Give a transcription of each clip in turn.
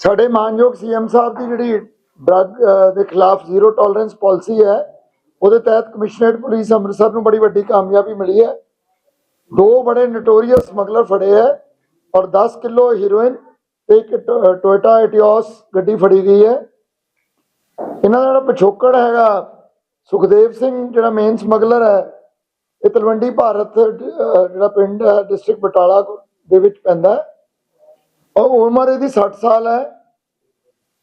ਸਾਡੇ ਮਾਨਯੋਗ ਸੀਐਮ ਸਾਹਿਬ ਦੀ ਜਿਹੜੀ ਡਰੱਗ ਦੇ ਖਿਲਾਫ ਜ਼ੀਰੋ ਟੋਲਰੈਂਸ ਪਾਲਿਸੀ ਹੈ, ਉਹਦੇ ਤਹਿਤ ਕਮਿਸ਼ਨਰੇਟ ਪੁਲਿਸ ਅੰਮ੍ਰਿਤਸਰ ਨੂੰ ਬੜੀ ਵੱਡੀ ਕਾਮਯਾਬੀ ਮਿਲੀ ਹੈ। ਦੋ ਬੜੇ ਨਟੋਰੀਅਸ ਸਮਗਲਰ ਫੜੇ ਹੈ ਔਰ 10 ਕਿਲੋ ਹੀਰੋਇਨ ਤੇ ਇੱਕ ਟੋ- ਟੋਇਟਾ ਐਟੀਓਸ ਗੱਡੀ ਫੜੀ ਗਈ ਹੈ। ਇਹਨਾਂ ਦਾ ਜਿਹੜਾ ਪਿਛੋਕੜ ਹੈਗਾ, ਸੁਖਦੇਵ ਸਿੰਘ ਜਿਹੜਾ ਮੇਨ ਸਮਗਲਰ ਹੈ, ਇਹ ਤਲਵੰਡੀ ਭਾਰਤ ਜਿਹੜਾ ਪਿੰਡ ਹੈ ਡਿਸਟ੍ਰਿਕਟ ਬਟਾਲਾ ਦੇ ਵਿੱਚ ਪੈਂਦਾ ਔਰ ਉਮਰ ਇਹਦੀ 60 ਸਾਲ ਹੈ।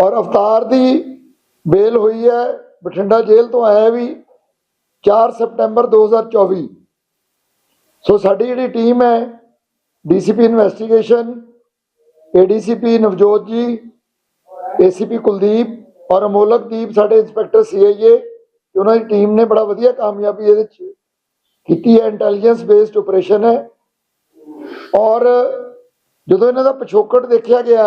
ਔਰ ਅਵਤਾਰ ਦੀ ਬੇਲ ਹੋਈ ਹੈ, ਬਠਿੰਡਾ ਜੇਲ੍ਹ ਤੋਂ ਆਇਆ ਵੀ 4 ਸਤੰਬਰ 2024 ਸੋ ਸਾਡੀ ਜਿਹੜੀ ਟੀਮ ਹੈ, ਡੀਸੀਪੀ ਇਨਵੈਸਟੀਗੇਸ਼ਨ, ਏਡੀਸੀਪੀ ਨਵਜੋਤ ਜੀ, ਏਸੀਪੀ ਕੁਲਦੀਪ ਔਰ ਅਮੋਲਕਦੀਪ ਸਾਡੇ ਇੰਸਪੈਕਟਰ ਸੀਆਈਏ ਉਹਨਾਂ ਦੀ ਟੀਮ ਨੇ ਬੜਾ ਵਧੀਆ ਕਾਮਯਾਬੀ ਇਹਦੇ ਚ ਕੀਤੀ ਹੈ। ਇੰਟੈਲੀਜੈਂਸ ਬੇਸਡ ਆਪਰੇਸ਼ਨ ਹੈ। ਔਰ ਜਦੋਂ ਇਹਨਾਂ ਦਾ ਪਿਛੋਕੜ ਦੇਖਿਆ ਗਿਆ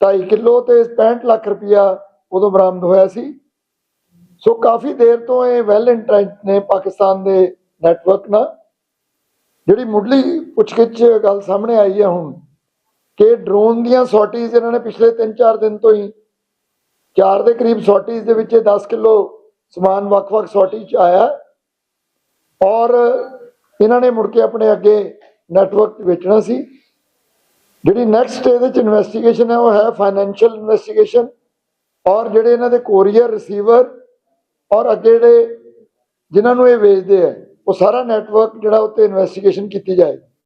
2.5 ਕਿਲੋ ਤੇ 65 ਲੱਖ ਰੁਪਇਆ ਉਦੋਂ ਬਰਾਮਦ ਹੋਇਆ ਸੀ। ਸੋ ਕਾਫੀ ਦੇਰ ਤੋਂ ਇਹ ਵੈਲ ਇੰਟਰੈਂਟ ਨੇ ਪਾਕਿਸਤਾਨ ਦੇ ਨੈਟਵਰਕ ਨਾਲ। ਜਿਹੜੀ ਮੁੱਢਲੀ ਪੁੱਛਗਿੱਛ ਗੱਲ ਸਾਹਮਣੇ ਆਈ ਹੈ ਹੁਣ ਕਿ ਡਰੋਨ ਦੀਆਂ ਸੌਟੀਜ਼ ਇਹਨਾਂ ਨੇ ਪਿਛਲੇ 3-4 ਦਿਨ ਤੋਂ ਹੀ, ਚਾਰ ਦੇ ਕਰੀਬ ਸੌਟੀਜ਼ ਦੇ ਵਿੱਚ ਇਹ 10 ਕਿਲੋ ਸਮਾਨ ਵੱਖ-ਵੱਖ ਸੌਟੀ 'ਚ ਆਇਆ। ਔਰ ਇਹਨਾਂ ਨੇ ਮੁੜ ਕੇ ਆਪਣੇ ਅੱਗੇ ਨੈਟਵਰਕ ਵੇਚਣਾ ਸੀ। ਜਿਹੜੀ ਨੈਕਸਟ ਇਹਦੇ ਚ ਇਨਵੈਸਟੀਗੇਸ਼ਨ ਹੈ, ਉਹ ਹੈ ਫਾਈਨੈਂਸ਼ੀਅਲ ਇਨਵੈਸਟੀਗੇਸ਼ਨ ਔਰ ਜਿਹੜੇ ਇਹਨਾਂ ਦੇ ਕੋਰੀਅਰ ਰਿਸੀਵਰ ਔਰ ਅੱਗੇ ਜਿਹੜੇ ਜਿਨ੍ਹਾਂ ਨੂੰ ਇਹ ਵੇਚਦੇ ਆ ਉਹ ਸਾਰਾ ਨੈਟਵਰਕ ਜਿਹੜਾ ਉੱਤੇ ਇਨਵੈਸਟੀਗੇਸ਼ਨ ਕੀਤੀ ਜਾਏ